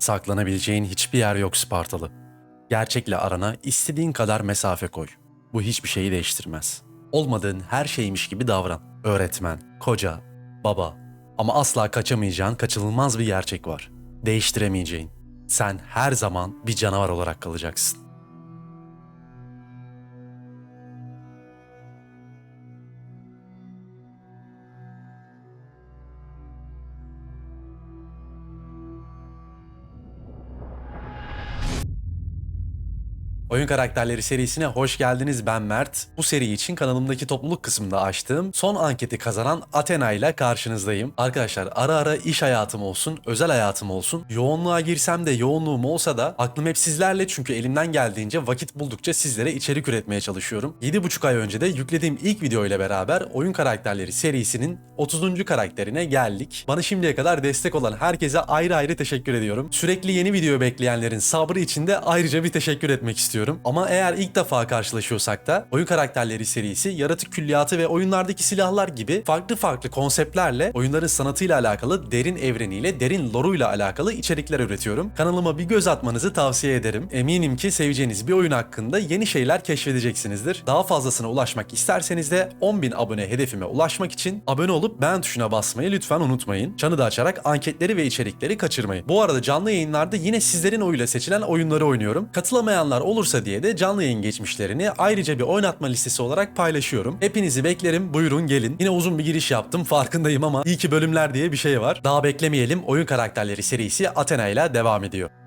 Saklanabileceğin hiçbir yer yok Spartalı. Gerçekle arana istediğin kadar mesafe koy. Bu hiçbir şeyi değiştirmez. Olmadığın her şeymiş gibi davran. Öğretmen, koca, baba. Ama asla kaçamayacağın kaçınılmaz bir gerçek var. Değiştiremeyeceğin. Sen her zaman bir canavar olarak kalacaksın. Oyun Karakterleri serisine hoş geldiniz. Ben Mert. Bu seri için kanalımdaki topluluk kısmında açtığım son anketi kazanan Athena ile karşınızdayım. Arkadaşlar ara ara iş hayatım olsun, özel hayatım olsun. Yoğunluğa girsem de yoğunluğum olsa da aklım hep sizlerle çünkü elimden geldiğince vakit buldukça sizlere içerik üretmeye çalışıyorum. 7,5 ay önce de yüklediğim ilk video ile beraber Oyun Karakterleri serisinin 30. karakterine geldik. Bana şimdiye kadar destek olan herkese ayrı ayrı teşekkür ediyorum. Sürekli yeni video bekleyenlerin sabrı için de ayrıca bir teşekkür etmek istiyorum. Ama eğer ilk defa karşılaşıyorsak da Oyun Karakterleri serisi yaratık külliyatı ve oyunlardaki silahlar gibi farklı farklı konseptlerle oyunların sanatıyla alakalı, derin evreniyle, derin lore'uyla alakalı içerikler üretiyorum. Kanalıma bir göz atmanızı tavsiye ederim. Eminim ki seveceğiniz bir oyun hakkında yeni şeyler keşfedeceksinizdir. Daha fazlasına ulaşmak isterseniz de 10.000 abone hedefime ulaşmak için abone olup beğen tuşuna basmayı lütfen unutmayın. Çanı da açarak anketleri ve içerikleri kaçırmayın. Bu arada canlı yayınlarda yine sizlerin oyuyla seçilen oyunları oynuyorum. Katılamayanlar olursa diye de canlı yayın geçmişlerini ayrıca bir oynatma listesi olarak paylaşıyorum. Hepinizi beklerim. Buyurun gelin. Yine uzun bir giriş yaptım farkındayım ama iyi ki bölümler diye bir şey var. Daha beklemeyelim. Oyun karakterleri serisi Athena ile devam ediyor.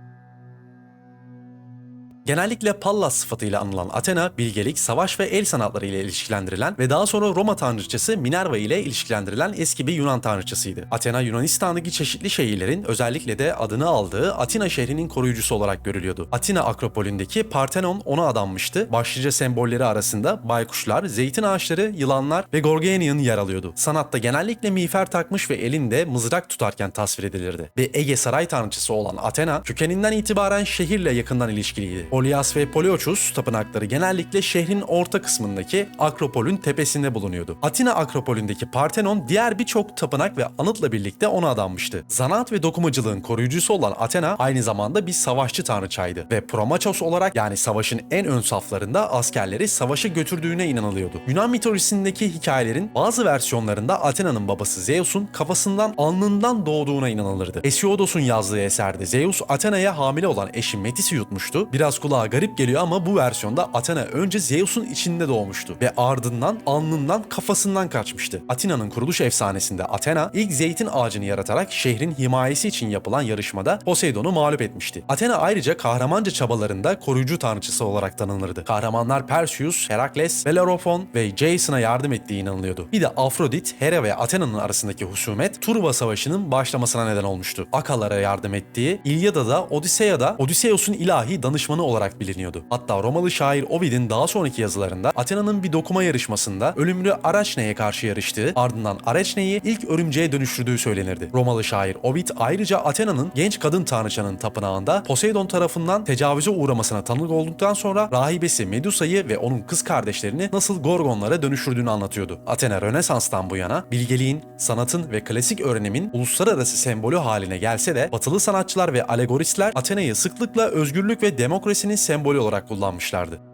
Genellikle Pallas sıfatıyla anılan Athena, bilgelik, savaş ve el sanatları ile ilişkilendirilen ve daha sonra Roma tanrıçası Minerva ile ilişkilendirilen eski bir Yunan tanrıçasıydı. Athena, Yunanistan'daki çeşitli şehirlerin özellikle de adını aldığı Atina şehrinin koruyucusu olarak görülüyordu. Atina Akropolündeki Parthenon ona adanmıştı. Başlıca sembolleri arasında baykuşlar, zeytin ağaçları, yılanlar ve Gorgonian yer alıyordu. Sanatta genellikle miğfer takmış ve elinde mızrak tutarken tasvir edilirdi. Ve Ege saray tanrıçası olan Athena, kökeninden itibaren şehirle yakından ilişkiliydi. Polias ve Poliochus tapınakları genellikle şehrin orta kısmındaki Akropol'ün tepesinde bulunuyordu. Atina Akropolündeki Parthenon diğer birçok tapınak ve anıtla birlikte ona adanmıştı. Zanaat ve dokumacılığın koruyucusu olan Athena aynı zamanda bir savaşçı tanrıçaydı ve Promachos olarak yani savaşın en ön saflarında askerleri savaşa götürdüğüne inanılıyordu. Yunan mitolojisindeki hikayelerin bazı versiyonlarında Athena'nın babası Zeus'un kafasından alnından doğduğuna inanılırdı. Hesiodos'un yazdığı eserde Zeus Athena'ya hamile olan eşi Metis'i yutmuştu. Biraz kulağa garip geliyor ama bu versiyonda Athena önce Zeus'un içinde doğmuştu ve ardından alnından kafasından kaçmıştı. Atina'nın kuruluş efsanesinde Athena ilk zeytin ağacını yaratarak şehrin himayesi için yapılan yarışmada Poseidon'u mağlup etmişti. Athena ayrıca kahramanca çabalarında koruyucu tanrıçısı olarak tanınırdı. Kahramanlar Perseus, Herakles, Bellerophon ve Jason'a yardım ettiği inanılıyordu. Bir de Afrodit, Hera ve Athena'nın arasındaki husumet Truva Savaşı'nın başlamasına neden olmuştu. Akalara yardım ettiği, İlyada'da, Odiseya'da Odysseus'un ilahi danışmanı olarak biliniyordu. Hatta Romalı şair Ovid'in daha sonraki yazılarında Athena'nın bir dokuma yarışmasında ölümlü Araçne'ye karşı yarıştığı, ardından Araçne'yi ilk örümceğe dönüştürdüğü söylenirdi. Romalı şair Ovid ayrıca Athena'nın genç kadın tanrıçanın tapınağında Poseidon tarafından tecavüze uğramasına tanık olduktan sonra rahibesi Medusa'yı ve onun kız kardeşlerini nasıl Gorgonlara dönüştürdüğünü anlatıyordu. Athena Rönesans'tan bu yana bilgeliğin, sanatın ve klasik öğrenimin uluslararası sembolü haline gelse de batılı sanatçılar ve alegoristler Athena'yı sıklıkla özgürlük ve demokrasinin sembolü olarak kullanmışlardı.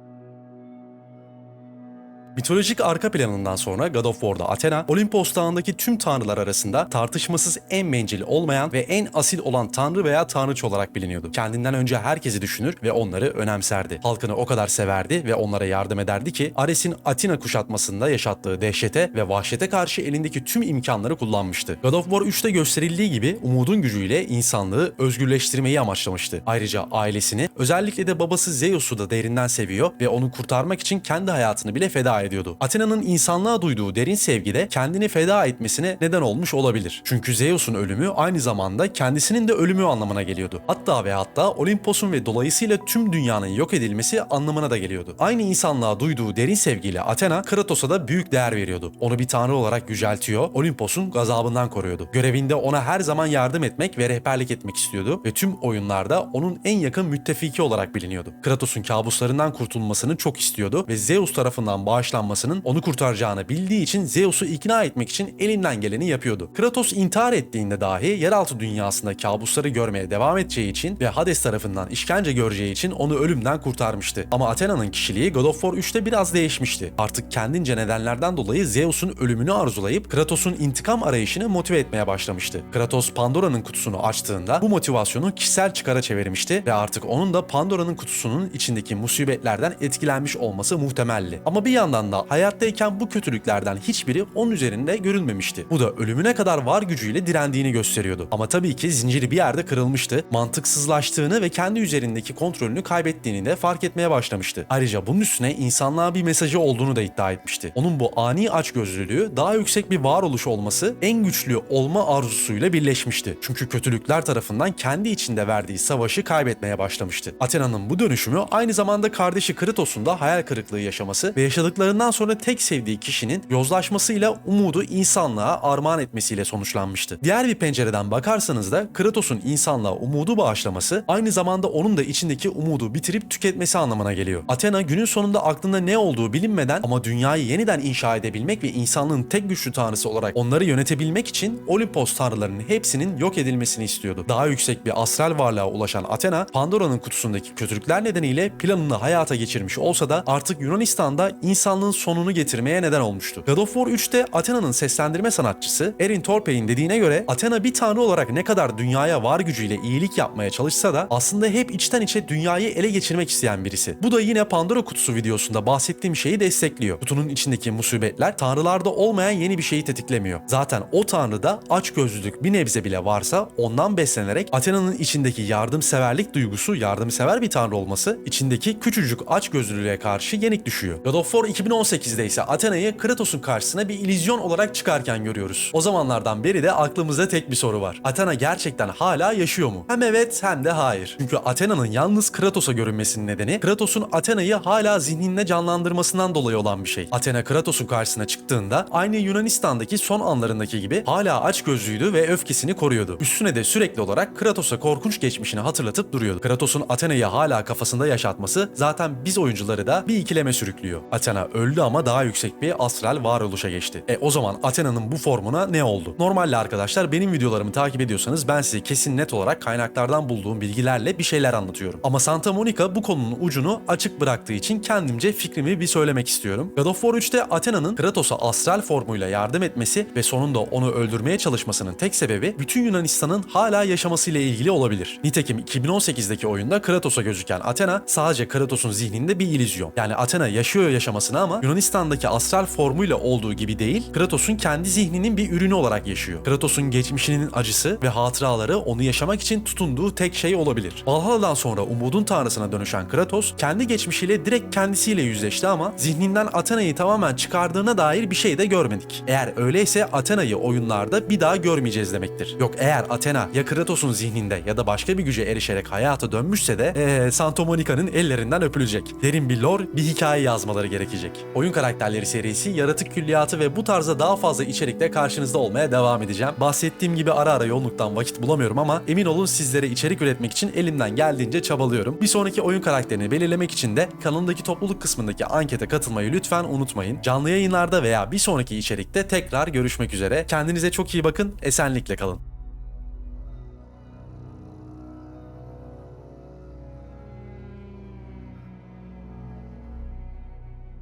Mitolojik arka planından sonra God of War'da Athena, Olimpos Dağı'ndaki tüm tanrılar arasında tartışmasız en bencil olmayan ve en asil olan tanrı veya tanrıç olarak biliniyordu. Kendinden önce herkesi düşünür ve onları önemserdi. Halkını o kadar severdi ve onlara yardım ederdi ki Ares'in Atina kuşatmasında yaşattığı dehşete ve vahşete karşı elindeki tüm imkanları kullanmıştı. God of War 3'te gösterildiği gibi umudun gücüyle insanlığı özgürleştirmeyi amaçlamıştı. Ayrıca ailesini, özellikle de babası Zeus'u da derinden seviyor ve onu kurtarmak için kendi hayatını bile feda ediyordu. Athena'nın insanlığa duyduğu derin sevgi de kendini feda etmesine neden olmuş olabilir. Çünkü Zeus'un ölümü aynı zamanda kendisinin de ölümü anlamına geliyordu. Hatta ve hatta Olimpos'un ve dolayısıyla tüm dünyanın yok edilmesi anlamına da geliyordu. Aynı insanlığa duyduğu derin sevgiyle Athena, Kratos'a da büyük değer veriyordu. Onu bir tanrı olarak yüceltiyor, Olimpos'un gazabından koruyordu. Görevinde ona her zaman yardım etmek ve rehberlik etmek istiyordu ve tüm oyunlarda onun en yakın müttefiki olarak biliniyordu. Kratos'un kabuslarından kurtulmasını çok istiyordu ve Zeus tarafından bağışlanmasını yaşanmasının onu kurtaracağını bildiği için Zeus'u ikna etmek için elinden geleni yapıyordu. Kratos intihar ettiğinde dahi yeraltı dünyasında kabusları görmeye devam edeceği için ve Hades tarafından işkence göreceği için onu ölümden kurtarmıştı. Ama Athena'nın kişiliği God of War 3'te biraz değişmişti. Artık kendince nedenlerden dolayı Zeus'un ölümünü arzulayıp Kratos'un intikam arayışını motive etmeye başlamıştı. Kratos Pandora'nın kutusunu açtığında bu motivasyonu kişisel çıkara çevirmişti ve artık onun da Pandora'nın kutusunun içindeki musibetlerden etkilenmiş olması muhtemelli. Ama bir yandan da hayattayken bu kötülüklerden hiçbiri onun üzerinde görülmemişti. Bu da ölümüne kadar var gücüyle direndiğini gösteriyordu. Ama tabii ki zinciri bir yerde kırılmıştı, mantıksızlaştığını ve kendi üzerindeki kontrolünü kaybettiğini de fark etmeye başlamıştı. Ayrıca bunun üstüne insanlığa bir mesajı olduğunu da iddia etmişti. Onun bu ani açgözlülüğü daha yüksek bir varoluş olması en güçlü olma arzusuyla birleşmişti. Çünkü kötülükler tarafından kendi içinde verdiği savaşı kaybetmeye başlamıştı. Athena'nın bu dönüşümü aynı zamanda kardeşi Kratos'un da hayal kırıklığı yaşaması ve yaşadıklarından sonra tek sevdiği kişinin yozlaşmasıyla umudu insanlığa armağan etmesiyle sonuçlanmıştı. Diğer bir pencereden bakarsanız da Kratos'un insanlığa umudu bağışlaması aynı zamanda onun da içindeki umudu bitirip tüketmesi anlamına geliyor. Athena günün sonunda aklında ne olduğu bilinmeden ama dünyayı yeniden inşa edebilmek ve insanlığın tek güçlü tanrısı olarak onları yönetebilmek için Olimpos tanrılarının hepsinin yok edilmesini istiyordu. Daha yüksek bir astral varlığa ulaşan Athena, Pandora'nın kutusundaki kötülükler nedeniyle planını hayata geçirmiş olsa da artık Yunanistan'da insanlığın sonunu getirmeye neden olmuştu. God of War 3'te Athena'nın seslendirme sanatçısı Erin Torpey'in dediğine göre Athena bir tanrı olarak ne kadar dünyaya var gücüyle iyilik yapmaya çalışsa da aslında hep içten içe dünyayı ele geçirmek isteyen birisi. Bu da yine Pandora kutusu videosunda bahsettiğim şeyi destekliyor. Kutunun içindeki musibetler tanrılarda olmayan yeni bir şeyi tetiklemiyor. Zaten o tanrıda açgözlülük bir nebze bile varsa ondan beslenerek Athena'nın içindeki yardımseverlik duygusu, yardımsever bir tanrı olması içindeki küçücük açgözlülüğe karşı yenik düşüyor. God of War 2018'de ise Athena'yı Kratos'un karşısına bir illüzyon olarak çıkarken görüyoruz. O zamanlardan beri de aklımızda tek bir soru var. Athena gerçekten hala yaşıyor mu? Hem evet hem de hayır. Çünkü Athena'nın yalnız Kratos'a görünmesinin nedeni Kratos'un Athena'yı hala zihninde canlandırmasından dolayı olan bir şey. Athena Kratos'un karşısına çıktığında aynı Yunanistan'daki son anlarındaki gibi hala aç gözlüydü ve öfkesini koruyordu. Üstüne de sürekli olarak Kratos'a korkunç geçmişini hatırlatıp duruyordu. Kratos'un Athena'yı hala kafasında yaşatması zaten biz oyuncuları da bir ikileme sürüklüyor. Athena öldü ama daha yüksek bir astral varoluşa geçti. E o zaman Athena'nın bu formuna ne oldu? Normalde arkadaşlar benim videolarımı takip ediyorsanız ben size kesin net olarak kaynaklardan bulduğum bilgilerle bir şeyler anlatıyorum. Ama Santa Monica bu konunun ucunu açık bıraktığı için kendimce fikrimi bir söylemek istiyorum. God of War 3'te Athena'nın Kratos'a astral formuyla yardım etmesi ve sonunda onu öldürmeye çalışmasının tek sebebi bütün Yunanistan'ın hala yaşamasıyla ilgili olabilir. Nitekim 2018'deki oyunda Kratos'a gözüken Athena sadece Kratos'un zihninde bir illüzyon. Yani Athena yaşıyor yaşamasını ama Yunanistan'daki astral formuyla olduğu gibi değil, Kratos'un kendi zihninin bir ürünü olarak yaşıyor. Kratos'un geçmişinin acısı ve hatıraları onu yaşamak için tutunduğu tek şey olabilir. Valhalla'dan sonra umudun tanrısına dönüşen Kratos, kendi geçmişiyle direkt kendisiyle yüzleşti ama zihninden Athena'yı tamamen çıkardığına dair bir şey de görmedik. Eğer öyleyse Athena'yı oyunlarda bir daha görmeyeceğiz demektir. Yok eğer Athena ya Kratos'un zihninde ya da başka bir güce erişerek hayata dönmüşse de ee, Santa Monica'nın ellerinden öpülecek. Derin bir lore, bir hikaye yazmaları gerekecek. Oyun karakterleri serisi, yaratık külliyatı ve bu tarzda daha fazla içerikte karşınızda olmaya devam edeceğim. Bahsettiğim gibi ara ara yoğunluktan vakit bulamıyorum ama emin olun sizlere içerik üretmek için elimden geldiğince çabalıyorum. Bir sonraki oyun karakterini belirlemek için de kanalımdaki topluluk kısmındaki ankete katılmayı lütfen unutmayın. Canlı yayınlarda veya bir sonraki içerikte tekrar görüşmek üzere. Kendinize çok iyi bakın, esenlikle kalın.